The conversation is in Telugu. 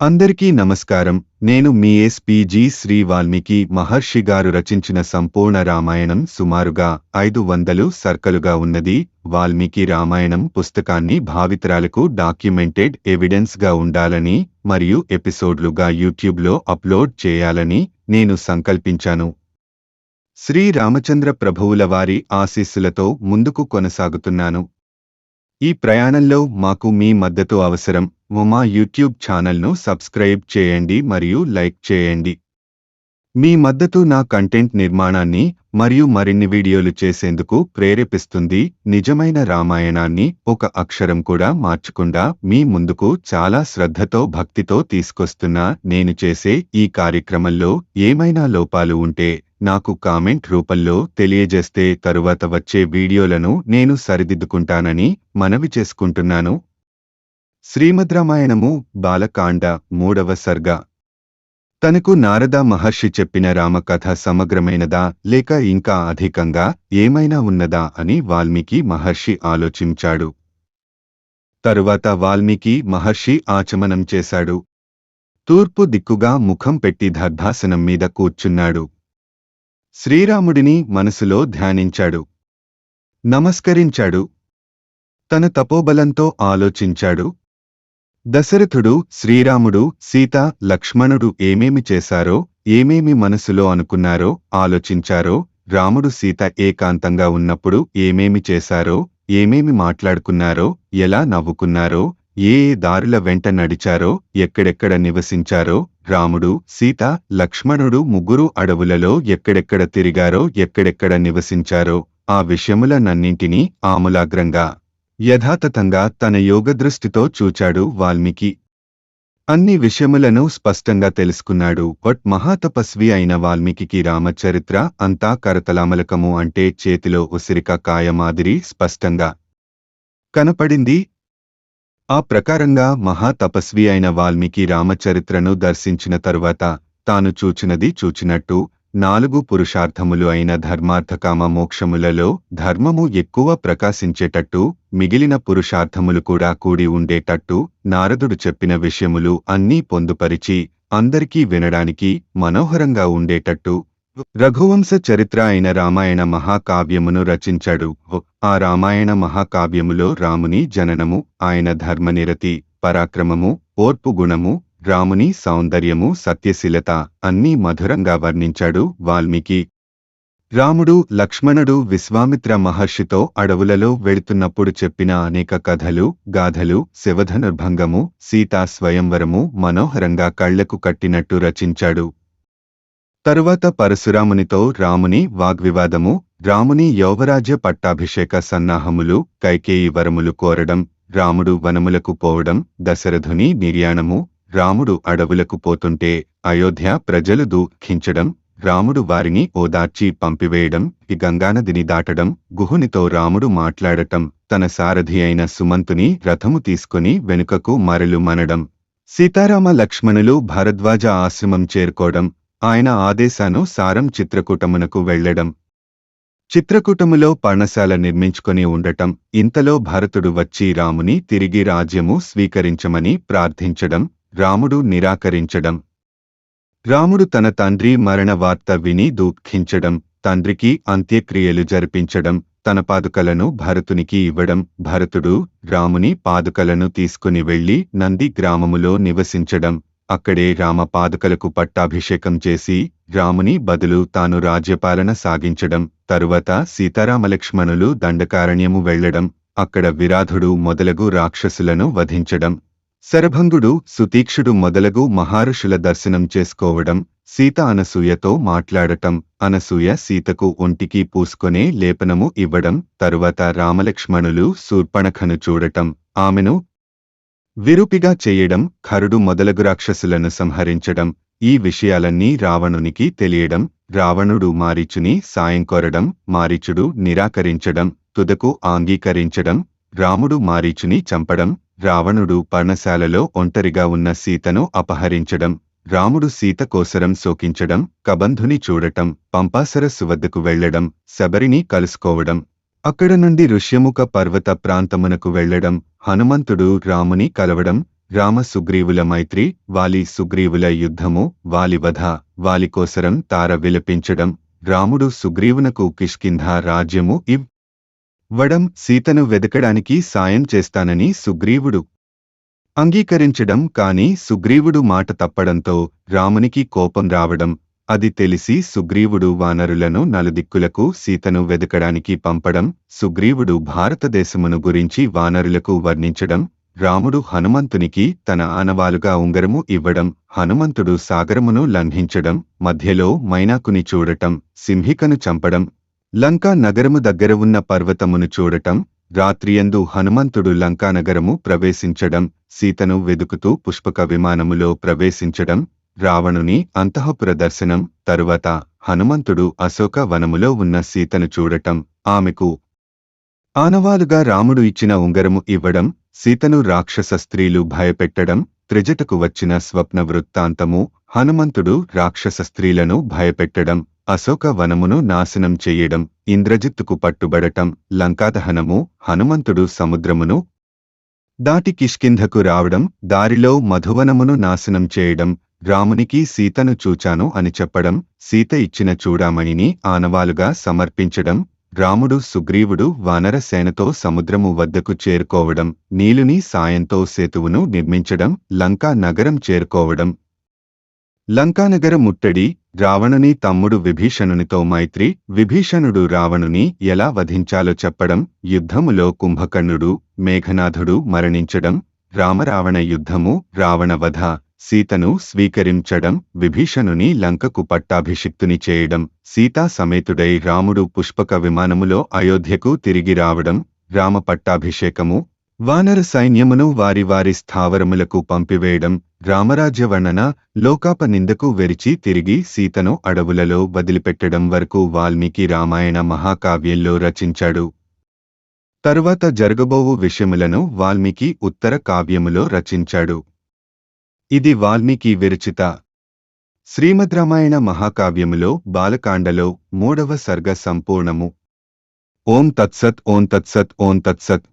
అందరికీ నమస్కారం. నేను మీ ఎస్పిజి శ్రీ వాల్మీకి మహర్షి గారు రచించిన సంపూర్ణ రామాయణం సుమారుగా ఐదు వందలు సర్కలుగా ఉన్నది. వాల్మీకి రామాయణం పుస్తకాన్ని భావితరాలకు డాక్యుమెంటెడ్ ఎవిడెన్స్గా ఉండాలని మరియు ఎపిసోడ్లుగా యూట్యూబ్లో అప్లోడ్ చేయాలని నేను సంకల్పించాను. శ్రీ రామచంద్ర ప్రభువుల వారి ఆశీస్సులతో ముందుకు కొనసాగుతున్నాను. ఈ ప్రయాణంలో మాకు మీ మద్దతు అవసరం. మా యూట్యూబ్ ఛానల్ను సబ్స్క్రైబ్ చేయండి మరియు లైక్ చేయండి. మీ మద్దతు నా కంటెంట్ నిర్మాణాన్ని మరియు మరిన్ని వీడియోలు చేసేందుకు ప్రేరేపిస్తుంది. నిజమైన రామాయణాన్ని ఒక అక్షరం కూడా మార్చకుండా మీ ముందుకు చాలా శ్రద్ధతో భక్తితో తీసుకొస్తున్నా నేను చేసే ఈ కార్యక్రమంలో ఏమైనా లోపాలు ఉంటే నాకు కామెంట్ రూపంలో తెలియజేస్తే తరువాత వచ్చే వీడియోలను నేను సరిదిద్దుకుంటానని మనవి చేసుకుంటున్నాను. శ్రీమద్ రామాయణము బాలకాండ మూడవ సర్గ తనకు నారద మహర్షి చెప్పిన రామకథ సమగ్రమైనదా లేక ఇంకా అధికంగా ఏమైనా ఉన్నదా అని వాల్మీకి మహర్షి ఆలోచించాడు. తరువాత వాల్మీకి మహర్షి ఆచమనం చేశాడు. తూర్పు దిక్కుగా ముఖం పెట్టి దర్భాసనం మీద కూర్చున్నాడు. శ్రీరాముడిని మనసులో ధ్యానించాడు. నమస్కరించాడు. తన తపోబలంతో ఆలోచించాడు. దశరథుడు శ్రీరాముడు సీత లక్ష్మణుడు ఏమేమి చేశారో ఏమేమి మనసులో అనుకున్నారో ఆలోచించారో రాముడు సీత ఏకాంతంగా ఉన్నప్పుడు ఏమేమి చేశారో ఏమేమి మాట్లాడుకున్నారో ఎలా నవ్వుకున్నారో ఏ ఏ దారుల వెంట నడిచారో ఎక్కడెక్కడ నివసించారో రాముడు సీత లక్ష్మణుడు ముగ్గురు అడవులలో ఎక్కడెక్కడ తిరిగారో ఎక్కడెక్కడ నివసించారో ఆ విషయములనన్నింటినీ ఆములాగ్రంగా యథాతథంగా తన యోగదృష్టితో చూచాడు వాల్మీకి. అన్ని విషయములను స్పష్టంగా తెలుసుకున్నాడు. బట్ మహాతపస్వి అయిన వాల్మీకి రామచరిత్ర అంతా కరతలామలకము అంటే చేతిలో ఉసిరిక కాయ మాదిరి స్పష్టంగా కనపడింది. ఆ ప్రకారంగా మహాతపస్వి అయిన వాల్మీకి రామచరిత్రను దర్శించిన తరువాత తాను చూచినది చూచినట్టు నాలుగు పురుషార్థములు అయిన ధర్మార్థకామ మోక్షములలో ధర్మము ఎక్కువ ప్రకాశించేటట్టు మిగిలిన పురుషార్థములు కూడా కూడి ఉండేటట్టు నారదుడు చెప్పిన విషయములు అన్నీ పొందుపరిచి అందరికీ వినడానికి మనోహరంగా ఉండేటట్టు. రఘువంశ చరిత్ర అయిన రామాయణ మహాకావ్యమును రచించాడు. ఆ రామాయణ మహాకావ్యములో రాముని జననము ఆయన ధర్మనిరతి పరాక్రమము ఓర్పు గుణము రాముని సౌందర్యము సత్యశీలత అన్నీ మధురంగా వర్ణించాడు వాల్మీకి. రాముడు లక్ష్మణుడు విశ్వామిత్ర మహర్షితో అడవులలో వెళుతున్నప్పుడు చెప్పిన అనేక కథలు గాథలు శివధనుర్భంగము సీతా స్వయంవరము మనోహరంగా కళ్ళకు కట్టినట్టు రచించాడు. తరువాత పరశురామునితో రాముని వాగ్వివాదము రాముని యౌవరాజ్య పట్టాభిషేక సన్నాహములు కైకేయి వరములు కోరడం రాముడు వనములకు పోవడం దశరథుని నిర్యాణము రాముడు అడవులకు పోతుంటే అయోధ్య ప్రజలు దూఖించడం రాముడు వారిని ఓదార్చి పంపివేయడం ఈ గంగానదిని దాటడం గుహునితో రాముడు మాట్లాడటం తన సారథి అయిన సుమంతుని రథము తీసుకుని వెనుకకు మరలు మనడం. సీతారామ లక్ష్మణులు భరద్వాజ ఆశ్రమం చేరుకోవడం ఆయన ఆదేశాను సారం చిత్రకూటమునకు వెళ్ళడం. చిత్రకూటములో పర్ణశాల నిర్మించుకొని ఉండటం ఇంతలో భరతుడు వచ్చి రాముని తిరిగి రాజ్యము స్వీకరించమని ప్రార్థించడం రాముడు నిరాకరించడం. రాముడు తన తండ్రి మరణ వార్త విని దుఃఖించడం తండ్రికి అంత్యక్రియలు జరిపించడం తన పాదుకలను భరతునికి ఇవ్వడం భరతుడు రాముని పాదుకలను తీసుకుని వెళ్ళి నంది గ్రామములో నివసించడం అక్కడే రామ పాదుకలకు పట్టాభిషేకం చేసి రాముని బదులు తాను రాజ్యపాలన సాగించడం తరువాత సీతారామలక్ష్మణులు దండకారణ్యము వెళ్ళడం అక్కడ విరాధుడు మొదలగు రాక్షసులను వధించడం. శరభంగుడు సుతీక్షుడు మొదలగు మహారుషుల దర్శనం చేసుకోవడం సీత అనసూయతో మాట్లాడటం అనసూయ సీతకు ఒంటికి పూసుకొనే లేపనము ఇవ్వడం తరువాత రామలక్ష్మణులు శూర్పణఖను చూడటం ఆమెను విరూపిగా చేయడం ఖరుడు మొదలగు రాక్షసులను సంహరించడం ఈ విషయాలన్నీ రావణునికి తెలియడం రావణుడు మారీచుని సాయం కోరడం మారీచుడు నిరాకరించడం తుదకు ఆంగీకరించడం రాముడు మారీచుని చంపడం రావణుడు పర్ణశాలలో ఒంటరిగా ఉన్న సీతను అపహరించడం రాముడు సీత కోసరం శోకించడం కబంధుని చూడటం పంపాసరస్సు వద్దకు వెళ్ళడం శబరిని కలుసుకోవడం అక్కడ నుండి ఋష్యముఖ పర్వత ప్రాంతమునకు వెళ్ళడం హనుమంతుడు రాముని కలవడం రామ సుగ్రీవుల మైత్రి వాలి సుగ్రీవుల యుద్ధము వాలి వధ వాలి కోసరం తార విలపించడం రాముడు సుగ్రీవునకు కిష్కింధ రాజ్యము ఇవ్ వడం సీతను వెదకడానికి సాయం చేస్తానని సుగ్రీవుడు. అంగీకరించడం కాని సుగ్రీవుడు మాట తప్పడంతో రామునికి కోపం రావడం అది తెలిసి సుగ్రీవుడు వానరులను నలుదిక్కులకు సీతను వెదకడానికి పంపడం సుగ్రీవుడు భారతదేశమును గురించి వానరులకు వర్ణించడం రాముడు హనుమంతునికి తన ఆనవాలుగా ఉంగరము ఇవ్వడం హనుమంతుడు సాగరమును లంఘించడం మధ్యలో మైనాకుని చూడటం సింహికను చంపడం లంకా నగరము దగ్గర ఉన్న పర్వతమును చూడటం రాత్రియందు హనుమంతుడు లంకానగరము ప్రవేశించడం సీతను వెదుకుతూ పుష్పక విమానములో ప్రవేశించడం రావణుని అంతఃపుర దర్శనం తరువాత హనుమంతుడు అశోక వనములో ఉన్న సీతను చూడటం ఆమెకు ఆనవాలుగా రాముడు ఇచ్చిన ఉంగరము ఇవ్వడం సీతను రాక్షస స్త్రీలు భయపెట్టడం త్రిజటకు వచ్చిన స్వప్న వృత్తాంతము హనుమంతుడు రాక్షస స్త్రీలను భయపెట్టడం. అశోక వనమును నాశనం చెయ్యడం ఇంద్రజిత్తుకు పట్టుబడటం లంకాదహనము హనుమంతుడు సముద్రమును దాటి కిష్కింధకు రావడం దారిలో మధువనమును నాశనం చేయడం రామునికి సీతను చూచాను అని చెప్పడం సీత ఇచ్చిన చూడామణిని ఆనవాలుగా సమర్పించడం రాముడు సుగ్రీవుడు వానరసేనతో సముద్రము వద్దకు చేరుకోవడం నీలుని సాయంతో సేతువును నిర్మించడం లంకా నగరం చేరుకోవడం లంకానగర ముట్టడి రావణుని తమ్ముడు విభీషణునితో మైత్రి విభీషణుడు రావణుని ఎలా వధించాలో చెప్పడం యుద్ధములో కుంభకర్ణుడు మేఘనాథుడు మరణించడం రామరావణ యుద్ధము రావణవధ సీతను స్వీకరించడం విభీషణుని లంకకు పట్టాభిషిక్తుని చేయడం సీతా సమేతుడై రాముడు పుష్పక విమానములో అయోధ్యకు తిరిగి రావడం రామ పట్టాభిషేకము వానర సైన్యమును వారి వారి స్థావరములకు పంపివేయడం గ్రామరాజ్య వర్ణన లోకాప నిందకు వెరిచి తిరిగి సీతను అడవులలో వదిలిపెట్టడం వరకు వాల్మీకి రామాయణ మహాకావ్యంలో రచించాడు. తరువాత జరగబోవు విషయములను వాల్మీకి ఉత్తర కావ్యములో రచించాడు. ఇది వాల్మీకి విరచిత. శ్రీమద్ రామాయణ మహాకావ్యములో బాలకాండలో మూడవ సర్గ సంపూర్ణము. ఓం తత్సత్ ఓం తత్సత్ ఓం తత్సత్.